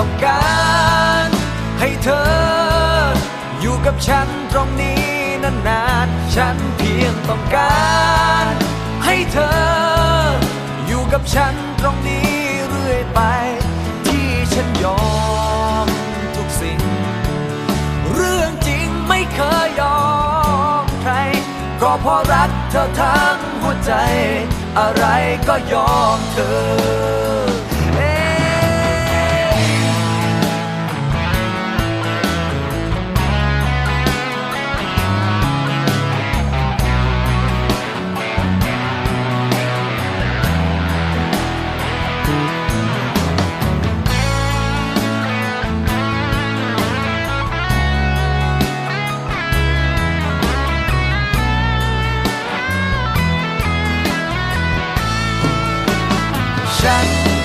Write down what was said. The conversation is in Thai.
ต้องการให้เธอ อยู่กับฉันตรงนี้นานๆ ฉันเพียงต้องการ ให้เธอ อยู่กับฉันตรงนี้เรื่อยไป ที่ฉันยอมทุกสิ่ง เรื่องจริงไม่เคยยอมใคร ก็เพราะรักเธอทั้งหัวใจ อะไรก็ยอมเธอ shot